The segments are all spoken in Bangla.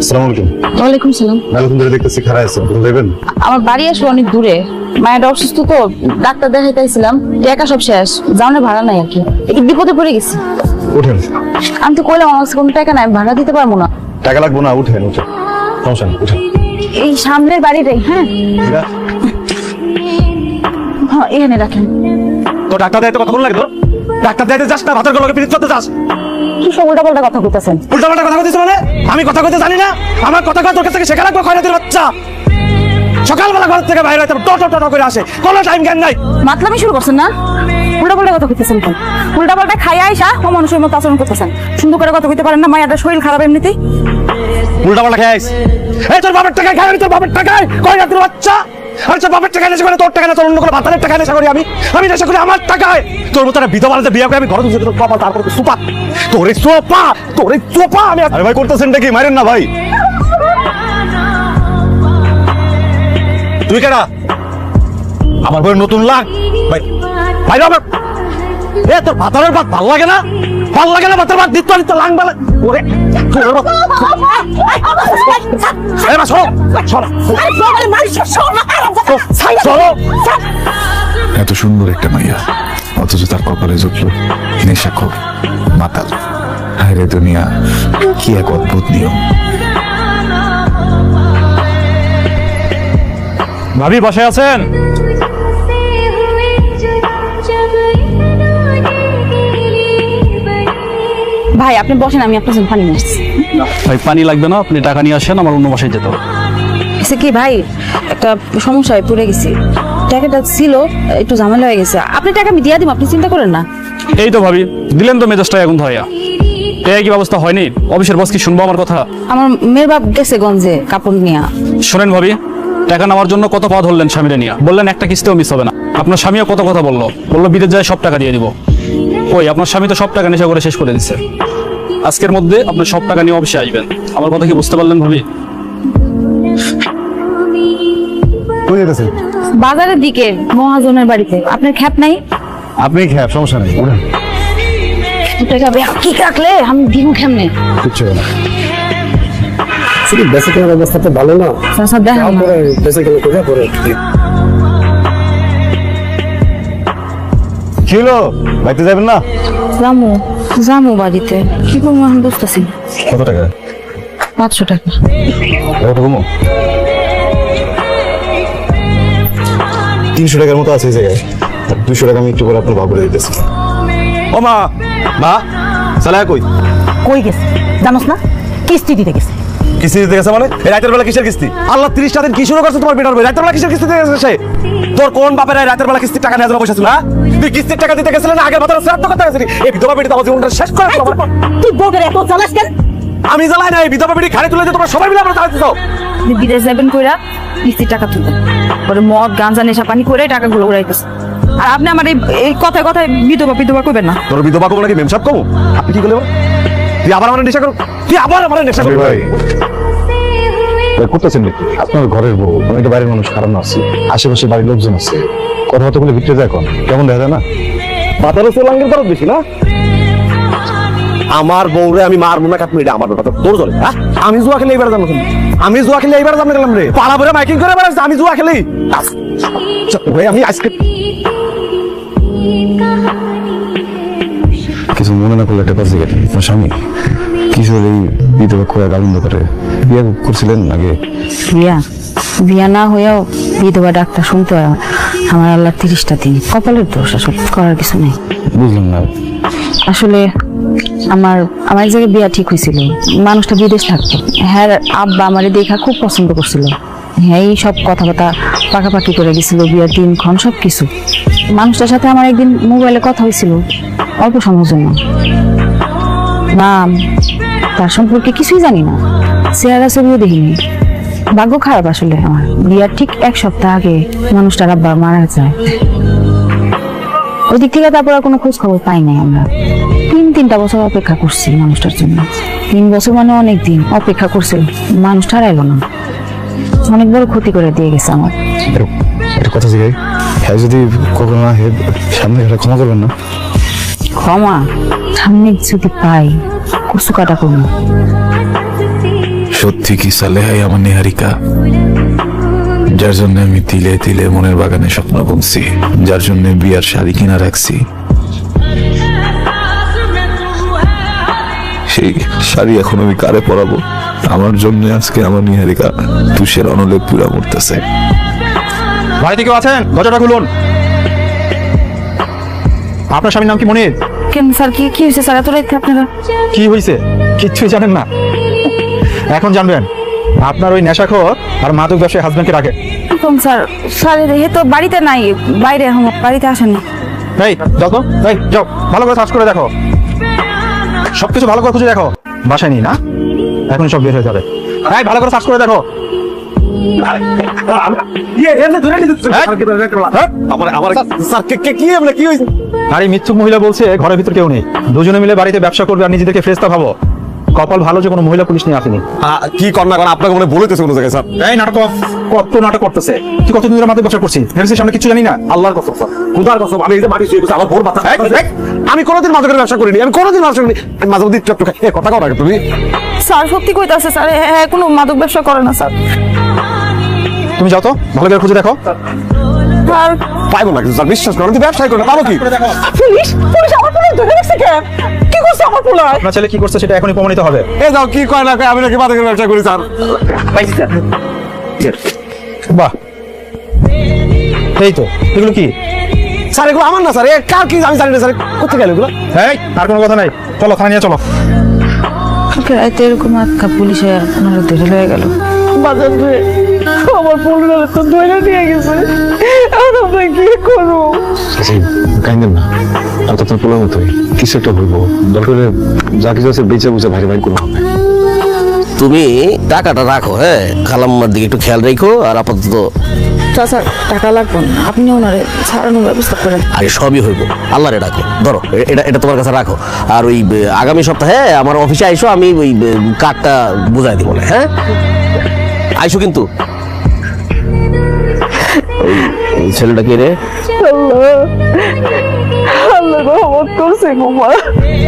আসসালামু আলাইকুম। ওয়ালাইকুম সালাম। মেলাকুম ধরে দেখতেছি খারাপ আছে কোথাও যাবেন আমার বাড়ি আসলে অনেক দূরে। মায়ের অসুস্থ তো ডাক্তার দেখাইতেছিলাম। টাকা সব শেষ। যাওয়ার ভাড়া নাই আর কি। একটু বিপদে পড়ে গেছি। উঠেন। আমি তো কইলাম আমার কাছে কোনো টাকা নাই ভাড়া দিতে পারব না। টাকা লাগবো না উঠেন উঠেন। সমস্যা নেই উঠেন। এই সামনের বাড়িটাই হ্যাঁ? হ্যাঁ এখানে রাখেন। তো ডাক্তার দাইতে কথা বল লাগে তো ডাক্তার দাইতে যাস না ভাতের গলকে পিরিত করতে যাস। কি সব উল্টা পাল্টা কথা কইতাছেন? উল্টা পাল্টা কথা মানে? আমি কথা কইতে জানি না। আমার কথা তোর কাছ থেকে শেখা লাগবে খয়রাতের বাচ্চা। সকালবেলা ঘর থেকে বাইরে হইতে টো টো টো টো করে আসে। কোনো টাইম জ্ঞান নাই। মাতলামি শুরু করছেন না? উল্টা পাল্টা কথা কইতেছেন কেন? উল্টা পাল্টা খাই আইসা ও মানুষের মতো আচরণ করতেছেন। সুন্দর করে কথা কইতে পারেন না মায়ের শরীর খারাপ এমনিতেই? উল্টা পাল্টা খাইস এই তোর বাপের টাকায় খাই আমি তোর বাপের টাকায়। খয়রাতের বাচ্চা। তোর বাপের টাকায় নেশা তোর টাকা না তোর অন্য কোনো টাকায় নেশা করি আমি আমি নেশা করি আমার টাকায় তোর মতো একটা বিয়ে করে আমি ঘরে ঢুকে তোর বাবা তারপর সুপা সোপা আমি আরে ভাই করতেছেন কি মারেন না ভাই তুই কেনা আমার বই নতুন লাগ ভাই ভাই আমার এ তোর ভাতারের ভাত ভালো লাগে না ভালো লাগে না ভাতের ভাত দিত দিত লাং বালা ওরে। এত সুন্দর একটা মাইয়া। অথচ তার কপালে জুটল নেশাখোর মাতাল। হায় রে দুনিয়া কি এক অদ্ভুত নিয়ম। ভাবি বসে আছেন? ভাই আপনি বসেন আমি আপনার জন্য পানি নিয়ে আসছি। ভাই পানি লাগবে না আপনি টাকা নিয়ে আসেন আমার অন্য বাসায় যেতে হবে। এসে কি ভাই একটা সমস্যায় পড়ে গেছি। টাকাটা ছিল একটু ঝামেলা হয়ে গেছে। আপনি টাকা আমি দিয়ে দিব আপনি চিন্তা করেন না। এই তো ভাবি দিলেন তো মেজাজটা এখন ধরাইয়া। এই কি ব্যবস্থা হয়নি? অফিসের বস কি শুনব আমার কথা? আমার মেয়ের বাপ গেছে গঞ্জে কাপড় নিয়ে। শোনেন ভাবি টাকা নেওয়ার জন্য কত পথ ধরলেন স্বামীরে নিয়ে। বললেন একটা কিস্তিও মিস হবে না। আপনার স্বামীও কত কথা বলল? বলল বিদেশ যায় সব টাকা দিয়ে দিব। ওই আপনার স্বামী তো সব টাকা নেশা করে শেষ করে দিচ্ছে আজকের মধ্যে আপনার সব টাকা নিয়ে অফিসে আসবেন। আমার কথা কি বুঝতে পারলেন ভাবি? যেতেছেন বাজারের দিকে মহাজনের বাড়িতে। আপনার খ্যাপ নাই? আপনি খেয়ে সমস্যা নেই উঠেন। টাকা কি রাখলে আমি দিব কেমনে? কিচ্ছু না। শুধু বেঁচে কেনার অবস্থাটা ভালো না। চাচা দেখেন বেঁচে গেলে কোথায় পরে কি বাইতে যাবেন না? জামু বাড়িতে। কি করব আমি বুঝতেছি। কত টাকা? পাঁচশো টাকা। কত কমো? তিনশো টাকার মতো আছে এই জায়গায়। দুশো টাকা আমি একটু করে আপনার বাবুরে দিতেছি। ও মা! মা? সালা কই? কই গেছে? জানোস না? কিস্তি দিতে গেছে। কিস্তি দিতে গেছে মানে? রাতের বেলা কিসের কিস্তি? আল্লাহ তিরিশটা দিন কি শুরু করছে তোমার বেটার রাতের বেলা কিসের কিস্তি দিতে গেছে সে? তোর কোন বাপের রাতের বেলা কিস্তির টাকা জন্য বসেছিল হ্যাঁ? তুই কিস্তির টাকা দিতে গেছিলেন আগের বছর শ্রাদ্ধ করতে গেছিলি? এই বিধবা বেটি তোমার জীবনটা শেষ করে তুই বউটার এত চালাস কেন? আমি জ্বালাই না এই বিধবা বেটি খাড়ে তুলে তোমরা সবাই মিলে আমরা চাও আপনি বিদেশ যাবেন কইরা কিস্তির টাকা তুলবেন। পরে মদ গাঞ্জা নেশা পানি করে টাকাগুলো উড়াইতেছে। আর আপনি আমার এই- কথায় কথায় বিধবা বিধবা করবেন না। তোর বিধবা কবো নাকি? মেমসাপ কবো আপনি কি করলে তুই আবার আমার নেশা করো। তুই আবার আমার নেশা করো। ভাই করতেছেন নাকি? আপনার ঘরের বউ আমি তো বাইরের মানুষ কারণ না আছি। আশেপাশে বাড়ির লোকজন আছে। কথাবার্তা বলে ভিতরে যায় কেমন দেখা যায় না? মাথারও সোলাঙ্গের দরদ বেশি না? আমার বউরে আমি মার মনে কাটবো এটা আমার ব্যাপার। তোর চলে হ্যাঁ? আমি জুয়া খেলে এবার জানো আমি জুয়া খেলে এবার জানো গেলাম রে। পাড়া ভরে মাইকিং করে বেড়াচ্ছি আমি জুয়া খেলেই ভাই আমি আজকে কিছু মনে না করলে একটা কাজ জিজ্ঞেস আপনার স্বামী? কিশোর এই বিধবা খোয়া গালিন্দ করে বিয়ে করছিলেন আগে? বিয়া? বিয়া না হয়েও বিধবা ডাক্তার শুনতে হয় আমার। আল্লাহ তিরিশটা দিন। কপালের দোষ আসলে করার কিছু নেই। বুঝলাম না। আসলে আমার আমার এক জায়গায় বিয়া ঠিক হয়েছিল। মানুষটা বিদেশ থাকতো। হ্যাঁ আব্বা আমার দেখা খুব পছন্দ করছিল। হ্যাঁ এই সব কথাবার্তা পাকাপাকি করে গেছিল বিয়ার দিনক্ষণ সব কিছু মানুষটার সাথে আমার একদিন মোবাইলে কথা হয়েছিল, অল্প সময়ের জন্য। নাম তার সম্পর্কে কিছুই জানি না। চেহারা ছবিও দেখিনি। ভাগ্য খারাপ আসলে আমার। বিয়ার ঠিক এক সপ্তাহ আগে মানুষটার আব্বা মারা যায়। ওই দিক থেকে তারপর আর কোনো খোঁজ খবর পাই নাই আমরা। তিন, তিনটা বছর অপেক্ষা করছি মানুষটার জন্য। তিন বছর মানে অনেক দিন অপেক্ষা করছি। মানুষটা আর এলো না। অনেক বড় ক্ষতি করে দিয়ে গেছে আমার। কথা জিজ্ঞাই হ্যাঁ যদি কখনো না সামনে এটা ক্ষমা করবেন না। ক্ষমা? সামনে যদি পাই। কচু কাটা করব সত্যি কি সালেহাই আমার নিহারিকা? যার জন্য আমি তিলে তিলে মনের বাগানে স্বপ্ন বুনছি যার জন্য বিয়ার শাড়ি কিনা রাখছি। সেই শাড়ি এখন আমি কারে পরাবো? আমার জন্য আজকে আমার নিহারিকা তুষের অনলে পুরা মরতেছে। বাড়িতে কেউ আছেন? দরজাটা খুলুন। আপনার স্বামীর নাম কি মনির? কেন স্যার কি কি হয়েছে স্যার? এত রাইতে আপনারা? কি হয়েছে? কিচ্ছুই জানেন না। এখন জানবেন আপনার ওই নেশাখোর আর মাদক ব্যবসায়ী হাজবেন্ডকে রাখে। কম স্যার স্যার এ তো বাড়িতে নাই বাইরে এখন বাড়িতে আসেন না। এই যাও তো। এই যাও ভালো করে সার্চ করে দেখো। সবকিছু ভালো করে খুঁজে দেখো। বাসায় নেই না? এখন সব বের হয়ে যাবে। এই ভালো করে সার্চ করে দেখো। আর মিথ্যুক মহিলা বলছে ঘরের ভিতর কেউ নেই। দুজনে মিলে বাড়িতে ব্যবসা করবে আর নিজেদেরকে ফ্রেস্তা ভাবো। কপাল ভালো যে কোনো মহিলা পুলিশ নিয়ে আসেনি। কি কর না আপনাকে মনে বলেতেছে কোনো জায়গায় স্যার। এই নাটক কত নাটক করতেছে? তুই কতদিন ধরে আমাদের ব্যবসা করছিস? ভেবেছিস সামনে কিছু জানি না? আল্লাহর কসম খুদার কসম আমি এই যে মাটি শুয়ে বসে, আমার ভোর বাতা আমি কোনোদিন মাদকের ব্যবসা করিনি আমি কোনোদিন ব্যবসা করিনি। আমি মাঝে মধ্যে একটু কথা কও না তুমি। স্যার সত্যি কইতাছে স্যার হ্যাঁ কোনো মাদক ব্যবসা করে না স্যার। তুমি যাও তো ভালো করে খুঁজে দেখো। পাইবো না বিশ্বাস করো তুমি ব্যবসায় করো পাবো কি? পুলিশ পুলিশ আমার পুলিশ ধরে রাখছে কেন কি করছে আমার পুলিশ আপনার ছেলে কি করছে সেটা এখনই প্রমাণিত হবে। এ যাও কি কয় না কয় আমি নাকি মাদকের ব্যবসা করি স্যার। বাহ। এই তো এগুলো কি? স্যার এগুলো আমার না স্যার এ কার কি আমি জানি না স্যার কোথায় গেল এগুলো? এই আর কোনো কথা নাই। চলো থানা নিয়ে চলো। কালকে রাতে এরকম পুলিশে আপনারা ধরে লয়ে গেল। বাজার আমার পুলিশ তো ধরে নিয়ে গেছে। এখন আমরা কি করব? কাইন্দেন না। আর তো আপনার পোলার মতোই। কিছু একটা বলব দরকার যা কিছু আছে বেঁচে বুঝে ভারী ভারী করব হবে তুমি টাকাটা রাখো হ্যাঁ? খালাম্মার দিকে একটু খেয়াল রেখো আর আপাতত স্যার টাকা লাগবে না। আপনি ওনারে ছাড়ানোর ব্যবস্থা করেন। আগে সবই হইব। আল্লাহরে ডাকো। ধরো এটা এটা তোমার কাছে রাখো। আর ওই আগামী সপ্তাহে আমার অফিসে আইসো আমি ওই কার্ডটা বুঝাই দিব না হ্যাঁ? আইসো কিন্তু। ওই ছেলেটা কে রে? আল্লাহ। রহমত করছে কুমার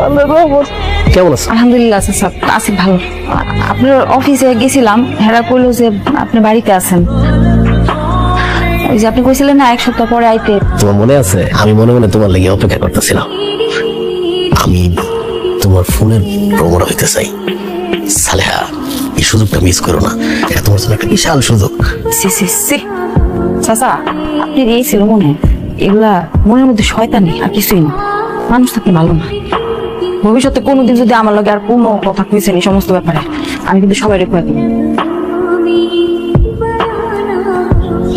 আল্লাহ রহমত। কেমন আছে আলহামদুলিল্লাহ স্যার। আছি ভালো। আপনার অফিসে গেছিলাম হেরা যে আপনি বাড়িতে আছেন। ওই যে আপনি কইছিলেন না এক সপ্তাহ পরে আইতে। তোমার মনে আছে? আমি মনে মনে তোমার লেগে অপেক্ষা করতেছিলাম। আমি তোমার ফোনের প্রবণ হইতে চাই। সালেহা। এই সুযোগটা মিস করো না। এটা তোমার জন্য একটা বিশাল সুযোগ। C C C. চাচা আপনি এই ছিল মনে এগুলা মনের মধ্যে শয়তানি আর কিছুই না। মানুষ থাকতে ভালো না। ভবিষ্যতে কোনোদিন যদি আমার লগে আর কোনো কথা কইছেন এই সমস্ত ব্যাপারে আমি কিন্তু সবাই রেখে দিব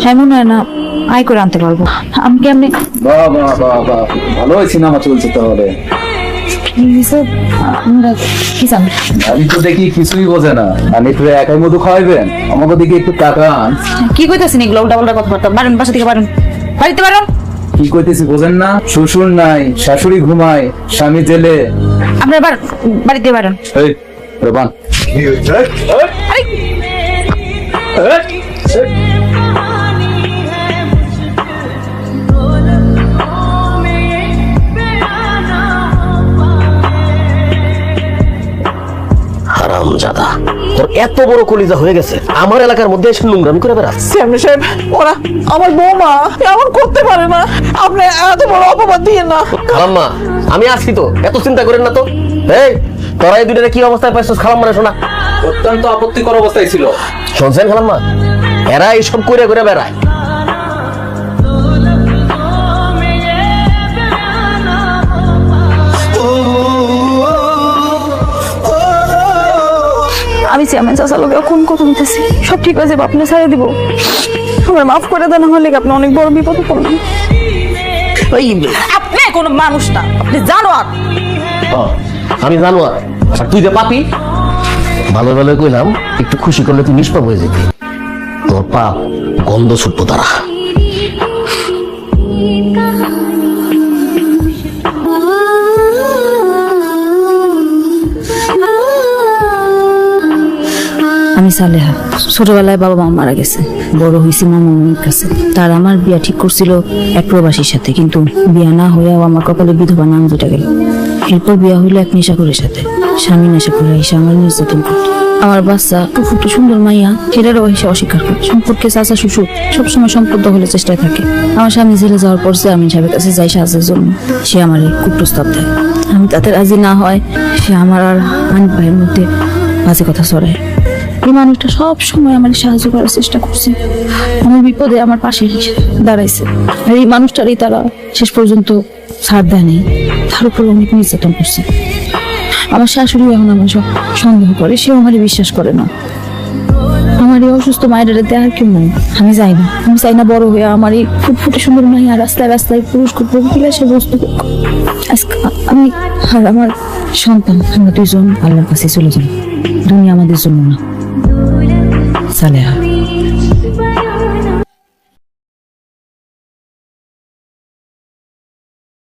হ্যাঁ মনে হয় না আয় করে আনতে পারব। আমি কেমনি বাহ বাহ বাহ বাহ ভালোই সিনেমা চলছে তাহলে। আমি তো দেখি কিছুই বোঝে না। আমি একটু একাই মধু খাওয়াইবেন? আমাকে দিকে একটু তাকান। কি কইতেছেন এগুলো? উল্টা পাল্টা কথাবার্তা। বারেন বাসা থেকে বারেন বাড়িতে কি কইতেছি বোঝেন না? শ্বশুর নাই শাশুড়ি ঘুমায় স্বামী জেলে। আপনার বাড়িতে বারেন এই রবান। হারাম এত বড় কলিজা হয়ে গেছে। আমার এলাকার মধ্যে এসে নোংরামি করে বেড়াচ্ছে। সামনে সাহেব ওরা আমার বৌমা এমন করতে পারে না। আপনি এত বড় অপবাদ দিয়ে না। খালাম্মা আমি আসছি তো এত চিন্তা করেন না তো। এই তোরা এই দুইটারে কি অবস্থায় পাইছিস খালাম্মা রে শোনা। অত্যন্ত আপত্তিকর অবস্থায় ছিল। শুনছেন খালাম্মা? এরা এইসব করে করে বেড়ায়। আমি চেয়ারম্যান চাষা লোক এখন কথা বলতেছি সব ঠিক আছে আপনি ছাড়িয়ে দিব। আমার মাফ করে দেন হলে আপনি অনেক বড় বিপদে পড়বেন? ওই আপনি কোনো মানুষ না আপনি জানোয়ার। ও, আমি জানো আর আর তুই যে পাপি। ভালো ভালো কইলাম একটু খুশি করলে তুই নিষ্পাপ হয়ে যেতি। তোর পাপ গন্ধ ছুটবো তারা। সালেহা, ছোটবেলায় বাবা মা মারা গেছে। বড় হয়েছি মামা মামির কাছে। তার আমার বিয়া ঠিক করছিল এক প্রবাসীর সাথে, কিন্তু বিয়া না হয়েও আমার কপালে বিধবা নাম দুটা গেল। এরপর বিয়া হইল এক নেশাখোরের সাথে। স্বামী নেশা করে এসে আমার নির্যাতন করতো। আমার বাচ্চা ফুটে সুন্দর মাইয়া সেটারও সে অস্বীকার করে। সম্পর্কে চাচা শ্বশুর সবসময় সম্পদ দখলের চেষ্টায় থাকে। আমার স্বামী জেলে যাওয়ার পর সে আমি সাহেবের কাছে যাই, সাহায্যের জন্য, সে আমার কুপ্রস্তাব দেয়। আমি তাতে রাজি না হয়, সে আমার আর আনিক ভাইয়ের মধ্যে বাজে কথা ছড়ায়। এই মানুষটা সব সময় আমার সাহায্য করার চেষ্টা করছে। আমার বিপদে আমার পাশে দাঁড়াইছে। আর এই মানুষটারই তারা শেষ পর্যন্ত ছাড় দেয় নেই। তার উপর অনেক নির্যাতন করছে। আমার শাশুড়ি এখন আমার সব সন্দেহ করে, সেও আমার বিশ্বাস করে না। আমার এই অসুস্থ মায়ের দেওয়ার কেউ নাই। আমি যাই না। আমি চাই না বড় হয়ে আমার এই ফুটফুটে সুন্দর মাইয়া রাস্তায় রাস্তায় পুরুষ পুরস্কার বিলাসে বস্তু আমি আর আমার সন্তান, আমরা দুজন আল্লাহর কাছে চলে যাই। দুনিয়া আমাদের জন্য না। সালেহা